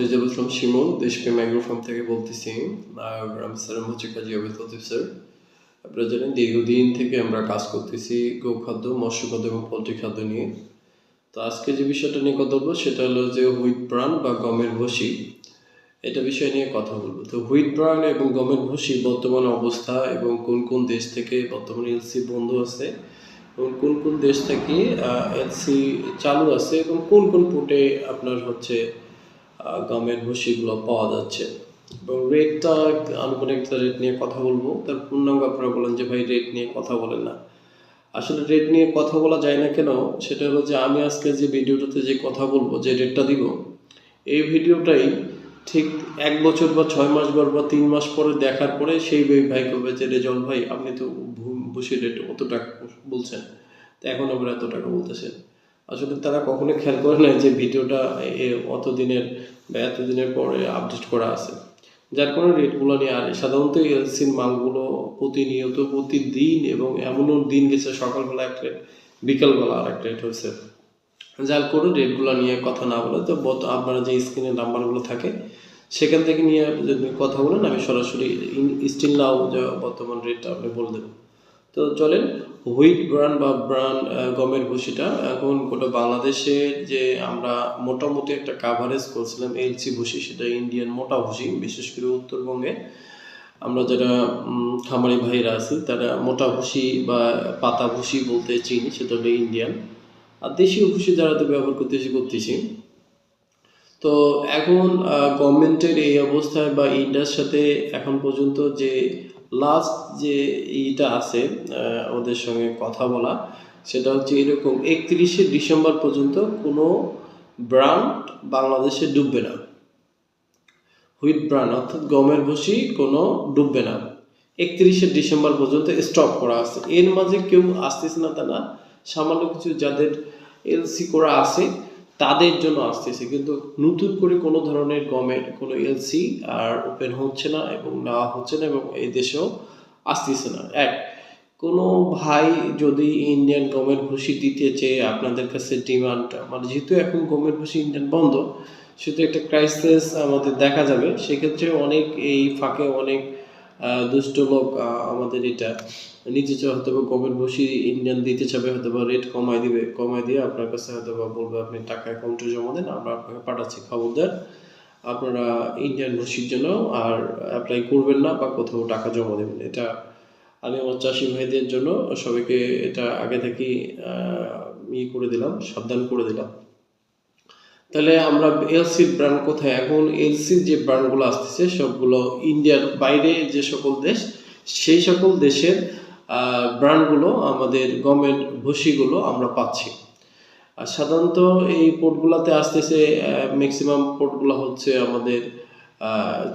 রেজাল ইসলাম শিমুল দেশপ্রেম agro farm থেকে বলতেছি। আর আমি স্যার হচ্ছে কাজী আবেদ লতিফ স্যার আপনারা জানেন, দীর্ঘদিন থেকে আমরা কাজ করতেছি গোখাদ্য মৎস্য খাদ্য এবং পোলট্রি খাদ্য নিয়ে। তো আজকে যে বিষয়টা নিয়ে কথা বলব, সেটা হলো যে হুইট ব্রান বা গমের ভুসি। এটা বিষয় নিয়ে কথা বলব। তো হুইট ব্রান এবং গমের ভুসি বর্তমান অবস্থা এবং কোন কোন দেশ থেকে বর্তমানে এলসি বন্ধ আছে এবং কোন কোন দেশ থেকে এলসি চালু আছে এবং কোন কোন পোর্টে আপনার হচ্ছে গমের ভুসিগুলো পাওয়া যাচ্ছে। এবং রেটটা একটা রেট নিয়ে কথা বলব। তার পূর্ণাঙ্গ আপনারা বলেন যে, ভাই রেট নিয়ে কথা বলেন না। আসলে রেট নিয়ে কথা বলা যায় না কেন? সেটা হলো যে, আমি আজকে যে ভিডিওটাতে যে কথা বলব, যে রেটটা দিব, এই ভিডিওটাই ঠিক এক বছর বা ছয় মাস পর বা তিন মাস পরে দেখার পরে সেই ভাই ভাই করবে যে, রেজল ভাই, আপনি তো বসে রেট অত টাকা বলছেন। তো এখন আবার এত টাকা বলতেছেন। আসলে তারা কখনো খেয়াল করে না যে, ভিডিওটা এ- অত দিনের বা এত দিনের পরে আপডেট করা আছে। যার কারণে রেটগুলো নিয়ে আর সাধারণত এলসির মালগুলো প্রতিনিয়ত, প্রতিদিন এবং এমনও দিন গেছে সকালবেলা এক রেট বিকালবেলা আর এক রেট হয়েছে। যার করে রেটগুলো নিয়ে কথা না বলে তো আপনারা যে স্ক্রিনের নাম্বারগুলো থাকে, সেখান থেকে নিয়ে যদি কথা বলেন, আমি সরাসরি স্টিল নাও যে বর্তমান রেটটা আপনি বলে দেবো তো চলেন, হুইট ব্রান বা ব্রান গমের ভুসিটা এখন গোটা বাংলাদেশে যে আমরা মোটামুটি একটা কাভারেজ করছিলাম এলসি ভুসি সেটা ইন্ডিয়ান মোটা ভুসি বিশেষ করে উত্তরবঙ্গে। আমরা যারা খামারি ভাইরা আছি, তারা মোটা ভুসি বা পাতা ভুসি বলতে চিনি, সেটা হলো ইন্ডিয়ান। আর দেশীয় ভুসি যারা তো ব্যবহার করতেছি করতেছি। তো এখন গভর্নমেন্টের এই অবস্থায় বা ইন্ডিয়ার সাথে এখন পর্যন্ত যে লাস্ট যে ইটা আছে ওদের সঙ্গে কথা বলা, সেটা হচ্ছে এরকম একত্রিশে ডিসেম্বর পর্যন্ত কোনো ব্র্যান্ড বাংলাদেশে ডুববে না। হুইট ব্রান অর্থাৎ গমের ভুসি কোনো ডুববে না। একত্রিশে ডিসেম্বর পর্যন্ত স্টপ করা আছে। এর মাঝে কেউ আসতেছে না তা না, সামান্য কিছু যাদের এলসি করা আছে তাদের জন্য আসতেছে। কিন্তু নতুন করে কোনো ধরনের গমের কোনো এলসি আর ওপেন হচ্ছে না এবং নেওয়া হচ্ছে না এবং এই দেশেও আসতেছে না। এক, কোনো ভাই যদি ইন্ডিয়ান গমের ভুসি দিতে চেয়ে আপনাদের কাছে ডিমান্ড মানে যেহেতু এখন গমের ভুসি ইন্ডিয়ান বন্ধ, সেহেতু একটা ক্রাইসিস আমাদের দেখা যাবে। সেক্ষেত্রে অনেক এই ফাঁকে অনেক দুষ্ট লোক আমাদের এটা নিতে চায় হয়তো বা গমের ভুসি ইন্ডিয়ান দিতে চাবে হয়তো বা রেট কমাই দিবে কমাই দিয়ে আপনার কাছে হয়তো বা বলবে আপনি টাকা অ্যাকাউন্টে জমা দেন আমরা আপনাকে পাঠাচ্ছি খবরদার। আপনারা ইন্ডিয়ান ভুসির জন্য আর অ্যাপ্লাই করবেন না বা কোথাও টাকা জমা দেবেন এটা আমি আমার চাষি ভাইদের জন্য সবাইকে এটা আগে থেকেই আহ, ই করে দিলাম সাবধান করে দিলাম। তাহলে আমরা এলসির ব্র্যান্ড কোথায়? এখন এলসির যে ব্র্যান্ডগুলো আসতেছে সবগুলো ইন্ডিয়ার বাইরে যে সকল দেশ সেই সকল দেশের ব্র্যান্ডগুলো আমাদের গভর্নমেন্ট ভুসিগুলো আমরা পাচ্ছি। আর সাধারণত এই পোর্টগুলোতে আসতেছে ম্যাক্সিমাম পোর্টগুলো হচ্ছে আমাদের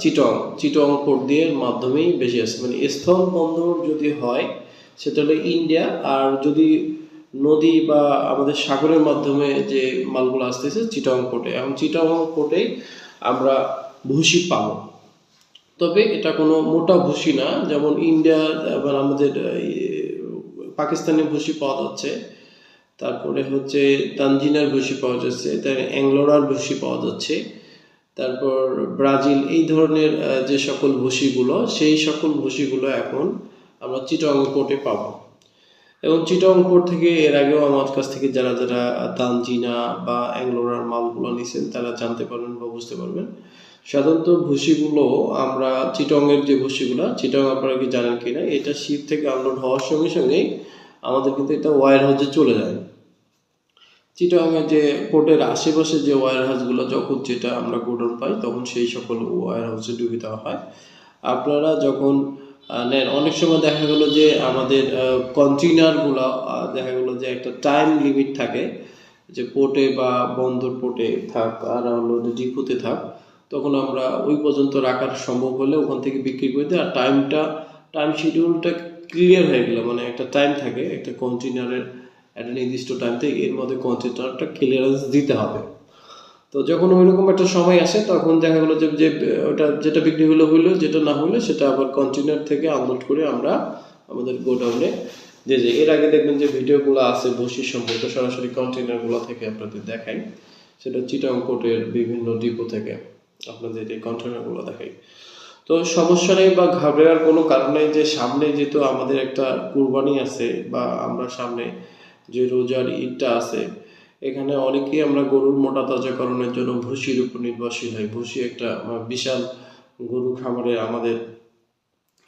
চিটং চিটং পোর্ট দিয়ে মাধ্যমেই বেশি আসছে মানে স্থল বন্দর যদি হয়, সেটা হলো ইন্ডিয়া আর যদি নদী বা আমাদের সাগরের মাধ্যমে যে মালগুলো আসতেছে চিটং পোর্টে এবং চিটং পোর্টে আমরা ভুসি পাবো। তবে এটা কোনো মোটা ভুসি না যেমন ইন্ডিয়া এবার আমাদের এই, পাকিস্তানি ভুসি পাওয়া যাচ্ছে। তারপরে হচ্ছে তানজিনার ভুসি পাওয়া যাচ্ছে অ্যাংলোরার ভুসি পাওয়া যাচ্ছে তারপর ব্রাজিল এই ধরনের যে সকল ভুসিগুলো সেই সকল ভুসিগুলো এখন আমরা চিটং পোর্টে পাবো। এবং চিটং পোর্ট থেকে এর আগেও আমার কাছ থেকে যারা যারা তানজিনা বা অ্যাংলোরার মালগুলো নিছেন তারা জানতে পারবেন বা বুঝতে পারবেন। সাধারণত ভুসিগুলো আমরা চিটংয়ের যে ভুসিগুলো, চিটং আপনারা কি জানেন কিনা, এটা শীত থেকে আনলোড হওয়ার সঙ্গে সঙ্গেই আমাদের কিন্তু এটা ওয়ার হাউসে চলে যায়। চিটংয়ের যে পোর্টের আশেপাশে যে ওয়ার হাউসগুলো যখন যেটা আমরা গোডন পাই, তখন সেই সকল ওয়ার হাউসে ডুবে দেওয়া হয়। আপনারা যখন নেন, অনেক সময় দেখা গেলো যে আমাদের কন্টেনারগুলো দেখা গেলো যে একটা টাইম লিমিট থাকে, যে পোর্টে বা বন্দর পোর্টে থাক, আর হলো ডিপোতে থাক তখন আমরা ওই পর্যন্ত রাখার সম্ভব হলে ওখান থেকে বিক্রি করে দিই। আর টাইমটা টাইম শিডিউলটা ক্লিয়ার হয়ে গেল। মানে একটা টাইম থাকে, একটা কন্টেনারের একটা নির্দিষ্ট টাইম থেকে এর মধ্যে কন্টেনারটা ক্লিয়ারেন্স দিতে হবে। তো যখন ওইরকম একটা সময় আসে, তখন দেখা গেলো যে যে, ওটা যেটা বিক্রি হলো হইল যেটা না হইল সেটা আবার কন্টেনার থেকে আনলোড করে আমরা আমাদের গোডাউনে যে যে এর আগে দেখবেন যে ভিডিওগুলো আছে বসির সম্পর্কে, সরাসরি কন্টেনারগুলো থেকে আপনাদের দেখাই। সেটা চিটাং বিভিন্ন ডিপো থেকে। আপনাদের এই কন্টেনারগুলো দেখাই। তো সমস্যা নেই বা ঘাবড়ার কোনো কারণ নেই যে সামনে যেহেতু আমাদের একটা কুরবানি আছে বা আমরা সামনে যে রোজার ঈদটা আছে, এখানে অনেকেই আমরা গরুর মোটা তাজাকরণের জন্য ভুসির উপর নির্ভরশীল হয়। ভুসি একটা বিশাল গরু খামারে আমাদের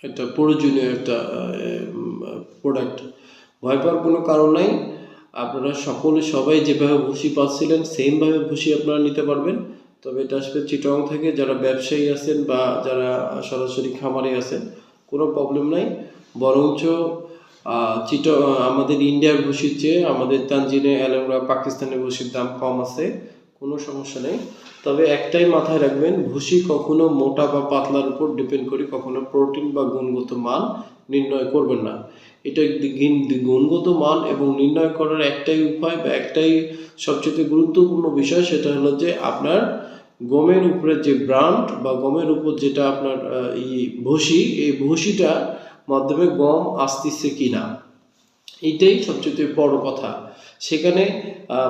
একটা প্রয়োজনীয় একটা প্রোডাক্ট ভয় পাওয়ার কোনো কারণ নাই। আপনারা সকলে সবাই যেভাবে ভুসি পাচ্ছিলেন সেমভাবে ভুসি আপনারা নিতে পারবেন। তবে এটা আসবে চিটং থেকে যারা ব্যবসায়ী আছেন বা যারা সরাসরি খামারে আছেন, কোনো প্রবলেম নাই। বরঞ্চ চিট, আমাদের ইন্ডিয়ার ভুসির চেয়ে আমাদের তানজিনে, অ্যালোরা, পাকিস্তানের ভুসির দাম কম আছে, কোনো সমস্যা নেই। তবে একটাই মাথায় রাখবেন, ভুসি কখনো মোটা বা পাতলার উপর ডিপেন্ড করে কখনো প্রোটিন বা গুণগত মান নির্ণয় করবেন না। এটা গুণগত মান এবং নির্ণয় করার একটাই উপায় বা একটাই সবচেয়ে গুরুত্বপূর্ণ বিষয় সেটা হলো যে আপনার গমের উপরে যে ব্রান্ড বা গমের উপর যেটা আপনার আহ, ই ভুসি এই ভুসিটা মাধ্যমে গম আসতেছে কিনা। এটাই সবচেয়ে বড় কথা। সেখানে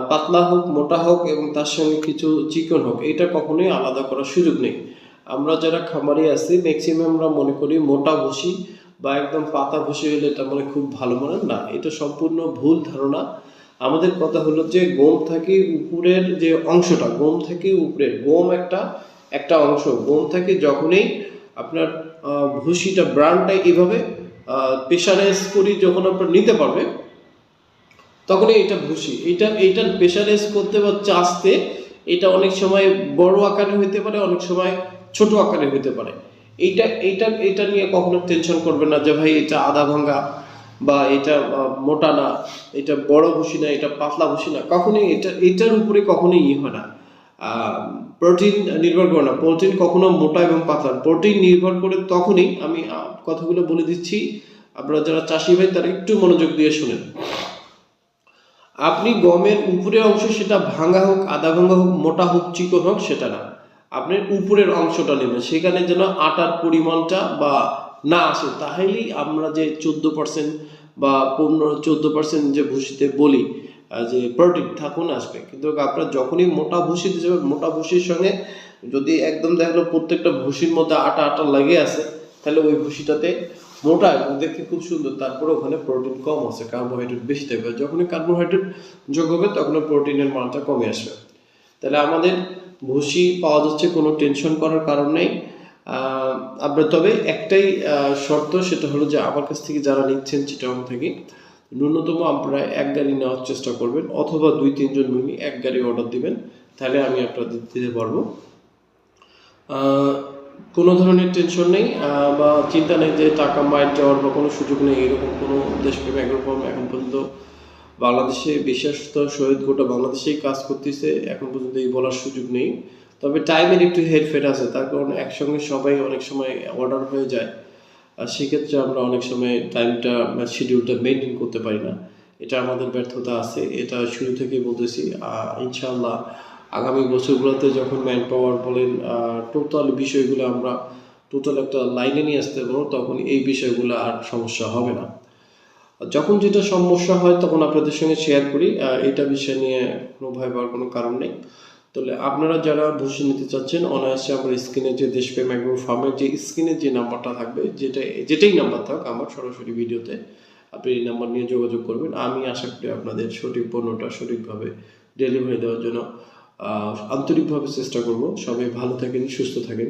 পাতলা হোক মোটা হোক এবং তার সঙ্গে কিছু চিকন হোক এটা কখনোই আলাদা করার সুযোগ নেই। আমরা যারা খামারি আছি ম্যাক্সিমাম আমরা মনে করি মোটা ভুসি বা একদম পাতা ভুসি হলে এটা মানে খুব ভালো মনে না, এটা সম্পূর্ণ ভুল ধারণা। আমাদের কথা হলো যে গম থেকে উপরের যে অংশটা, গম থেকে উপরের, গম একটা একটা অংশ। গম থেকে যখনই আপনার ভুসিটা ব্রান্ডটা এইভাবে প্রেশারাইজ করি যখন আপনার নিতে পারবে, তখনই এটা ভুসি। এটা এইটা প্রেশারাইজ করতে বা চাষতে এটা অনেক সময় বড় আকারে হইতে পারে, অনেক সময় ছোট আকারে হইতে পারে। এইটা এইটা এটা নিয়ে কখনো টেনশন করবেন না যে ভাই এটা আধা ভাঙ্গা বা এটা মোটা না, এটা বড় ভুসি না, এটা পাতলা ভুসি না, কখনোই এটা, এটার উপরে কখনোই ই হয় না। প্রোটিন নির্ভর করে না প্রোটিন কখনো মোটা এবং পাতলা প্রোটিন নির্ভর করে তখনই আমি কথাগুলো বলে দিচ্ছি। আপনারা যারা চাষি ভাই, তারা একটু মনোযোগ দিয়ে শুনেন। আপনি গমের উপরের অংশ সেটা ভাঙা হোক, আধা ভাঙা হোক, মোটা হোক, চিকন হোক, সেটা না। আপনি উপরের অংশটা নেবেন, সেখানে যেন আটার পরিমাণটা বা না আসে। তাহলেই আমরা যে চোদ্দ পার্সেন্ট বা পনেরো, চোদ্দ পার্সেন্ট যে ভুসিতে বলি যে প্রোটিন থাকুন আসবে? কিন্তু আপনার যখনই মোটা ভুসিতে যাবে মোটা ভুসির সঙ্গে যদি একদম দেখল প্রত্যেকটা ভুসির মধ্যে আটা আটা লেগে আছে, তাহলে ওই ভুসিটাতে মোটা এবং দেখতে খুব সুন্দর। তারপরে ওখানে প্রোটিন কম আছে কার্বোহাইড্রেট বেশি থাকবে। যখনই কার্বোহাইড্রেট যোগ হবে তখন প্রোটিনের মানটা কমে আসবে। তাহলে আমাদের ভুসি পাওয়া যাচ্ছে কোনো টেনশন করার কারণ নেই। আপনার তবে একটাই শর্ত সেটা হলো যে আমার কাছ থেকে যারা নিচ্ছেন চিটাং থেকে, ন্যূনতম আপনারা এক গাড়ি নেওয়ার চেষ্টা করবেন অথবা দুই, তিনজন মিলি এক গাড়ি অর্ডার দিবেন, তাহলে আমি আপনাদের দিতে পারব। কোনো ধরনের টেনশন নেই বা চিন্তা নেই যে টাকা মাইট যাওয়ার বা কোনো সুযোগ নেই, এরকম কোনো দেশপ্রেম একরকম এখন পর্যন্ত বাংলাদেশে বিশেষত শহীদ গোটা বাংলাদেশেই কাজ করতেছে এখন পর্যন্ত এই বলার সুযোগ নেই। তবে টাইমের একটু হেরফের আছে তার কারণ একসঙ্গে সবাই অনেক সময় অর্ডার হয়ে যায়। আর সেক্ষেত্রে আমরা অনেক সময় টাইমটা শিডিউলটা মেনটেন করতে পারি না। এটা আমাদের ব্যর্থতা আছে এটা শুরু থেকেই বলতেছি। আহ, ইনশাআল্লাহ আগামী বছরগুলোতে যখন ম্যান পাওয়ার বলেন টোটাল বিষয়গুলো আমরা টোটাল একটা লাইনে নিয়ে আসতে পারব তখন এই বিষয়গুলো আর সমস্যা হবে না। যখন যেটা সমস্যা হয় তখন আপনাদের সঙ্গে শেয়ার করি এটা বিষয় নিয়ে কোনো ভয় পাওয়ার কোনো কারণ নেই। তাহলে আপনারা যারা ভুসি নিতে চাচ্ছেন, অনায়াসে আমার স্ক্রিনে যে দেশপ্রেম অ্যাগ্রো ফার্মের যে স্ক্রিনে যে নাম্বারটা থাকবে, যেটা, যেটাই নাম্বার থাক আমার সরাসরি ভিডিওতে আপনি এই নাম্বার নিয়ে যোগাযোগ করবেন। আমি আশা করি আপনাদের সঠিক পণ্যটা সঠিকভাবে ডেলিভারি দেওয়ার জন্য আন্তরিকভাবে চেষ্টা করব। সবাই ভালো থাকেন, সুস্থ থাকেন।